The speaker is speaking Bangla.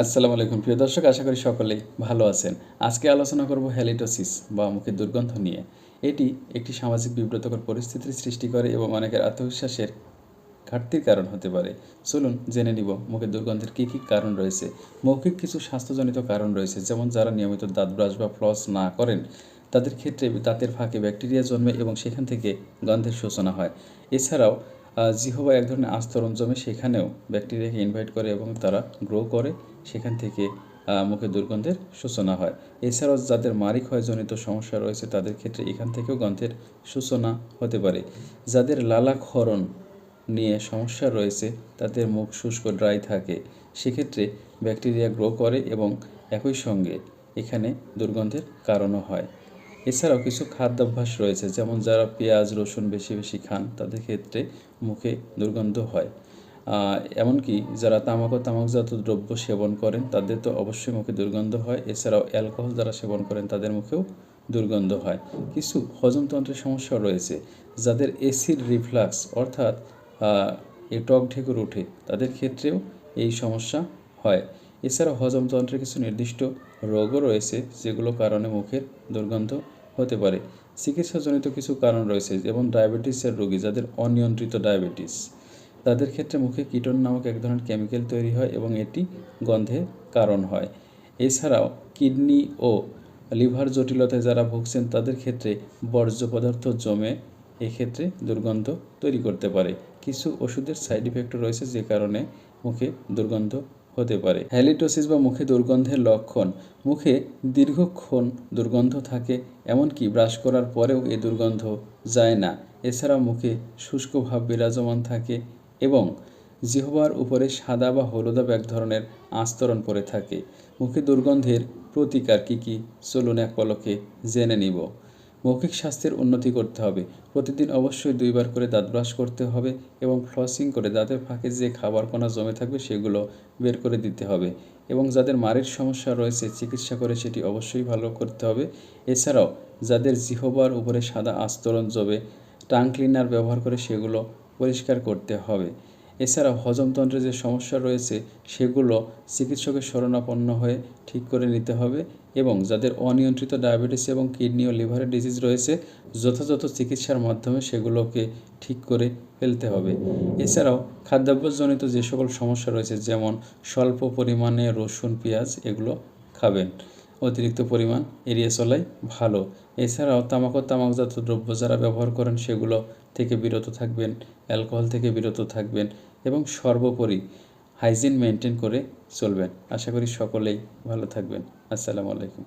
আসসালামু আলাইকুম। প্রিয় দর্শক, আশা করি সকলেই ভালো আছেন। আজকে আলোচনা করব হ্যালিটোসিস বা মুখের দুর্গন্ধ নিয়ে। এটি একটি সামাজিক বিব্রতকর পরিস্থিতির সৃষ্টি করে এবং অনেকের আত্মবিশ্বাসের ঘাটতির কারণ হতে পারে। চলুন জেনে নিব মুখের দুর্গন্ধের কী কী কারণ রয়েছে। মৌখিক কিছু স্বাস্থ্যজনিত কারণ রয়েছে, যেমন যারা নিয়মিত দাঁত ব্রাশ বা ফ্লস না করেন, তাদের ক্ষেত্রে দাঁতের ফাঁকে ব্যাকটেরিয়া জন্মে এবং সেখান থেকে গন্ধের সূচনা হয়। এছাড়াও জিহবা এক ধরনের আস্তরণ জমে সেখানেও ব্যাকটেরিয়াকে ইনভাইট করে এবং তারা গ্রো করে, সেখান থেকে মুখে দুর্গন্ধের সূচনা হয়। এছাড়াও যাদের মারি ক্ষয়জনিত সমস্যা রয়েছে, তাদের ক্ষেত্রে এখান থেকেও গন্ধের সূচনা হতে পারে। যাদের লালাক্ষরণ নিয়ে সমস্যা রয়েছে, তাদের মুখ শুষ্ক ড্রাই থাকে, সেক্ষেত্রে ব্যাকটেরিয়া গ্রো করে এবং একই সঙ্গে এখানে দুর্গন্ধের কারণও হয়। এছাড়াও কিছু খাদ্যাভ্যাস রয়েছে, যেমন যারা পেঁয়াজ, রসুন বেশি বেশি খান, তাদের ক্ষেত্রে মুখে দুর্গন্ধ হয়। এমনকি যারা তামাক ও তামাকজাত দ্রব্য সেবন করেন, তাদের তো অবশ্যই মুখে দুর্গন্ধ হয়। এছাড়াও অ্যালকোহল যারা সেবন করেন, তাদের মুখেও দুর্গন্ধ হয়। কিছু হজমতন্ত্রের সমস্যা রয়েছে, যাদের এসিড রিফ্লাক্স অর্থাৎ টক ঢেকুর ওঠে, তাদের ক্ষেত্রেও এই সমস্যা হয়। এছাড়া হজমতন্ত্রের কিছু নির্দিষ্ট রোগও রয়েছে, যেগুলো কারণে মুখের দুর্গন্ধ হতে পারে। চিকিৎসাজনিত কিছু কারণ রয়েছে, যেমন ডায়াবেটিসের রোগী যাদের অনিয়ন্ত্রিত ডায়াবেটিস। তাদের ক্ষেত্রে মুখে কিটন নামক এক ধরনের কেমিক্যাল তৈরি হয় এবং এটি গন্ধের কারণ হয়। এছাড়াও কিডনি ও লিভার জটিলতায় যারা ভুগছেন, তাদের ক্ষেত্রে বর্জ্য পদার্থ জমে এক্ষেত্রে দুর্গন্ধ তৈরি করতে পারে। কিছু ওষুধের সাইড ইফেক্ট রয়েছে, যে কারণে মুখে দুর্গন্ধ হতে পারে। হ্যালিটোসিস বা মুখে দুর্গন্ধের লক্ষণ। মুখে দীর্ঘক্ষণ দুর্গন্ধ থাকে, এমনকি ব্রাশ করার পরেও এ দুর্গন্ধ যায় না। এছাড়া মুখে শুষ্ক ভাব বিরাজমান থাকে এবং জিহবার উপরে সাদা বা হলুদাব এক ধরনের আস্তরণ পড়ে থাকে। মুখে দুর্গন্ধের প্রতিকার কী কী? চলুন এক পলকে জেনে নিব। মৌখিক স্বাস্থ্যের উন্নতি করতে হবে। প্রতিদিন অবশ্যই দুইবার করে দাঁত ব্রাশ করতে হবে এবং ফ্লসিং করে দাঁতের ফাঁকে যে খাবার কণা জমে থাকবে সেগুলো বের করে দিতে হবে এবং যাদের মারের সমস্যা রয়েছে চিকিৎসা করে সেটি অবশ্যই ভালো করতে হবে। এছাড়াও যাদের জিহবার উপরে সাদা আস্তরণ জমে টাং ক্লিনার ব্যবহার করে সেগুলো পরিষ্কার করতে হবে। এছাড়া হজমতন্ত্রে যে সমস্যা রয়েছে সেগুলো চিকিৎসকের শরণাপন্ন হয়ে ঠিক করে নিতে হবে এবং যাদের অনিয়ন্ত্রিত ডায়াবেটিস এবং কিডনি ও লিভারের ডিজিজ রয়েছে, যথাযথ চিকিৎসার মাধ্যমে সেগুলোকে ঠিক করে ফেলতে হবে। এছাড়াও খাদ্যাভ্যাসজনিত যে সকল সমস্যা রয়েছে, যেমন স্বল্প পরিমাণে রসুন, পেঁয়াজ, এগুলো খাবেন। অতিরিক্ত পরিমাণ এড়িয়ে চলাই ভালো। এছাড়াও তামাক ও তামাকজাত দ্রব্য যারা ব্যবহার করেন, সেগুলো থেকে বিরত থাকবেন, অ্যালকোহল থেকে বিরত থাকবেন এবং সর্বোপরি হাইজিন মেনটেন করে চলবেন। আশা করি সকলেই ভালো থাকবেন। আসসালামু আলাইকুম।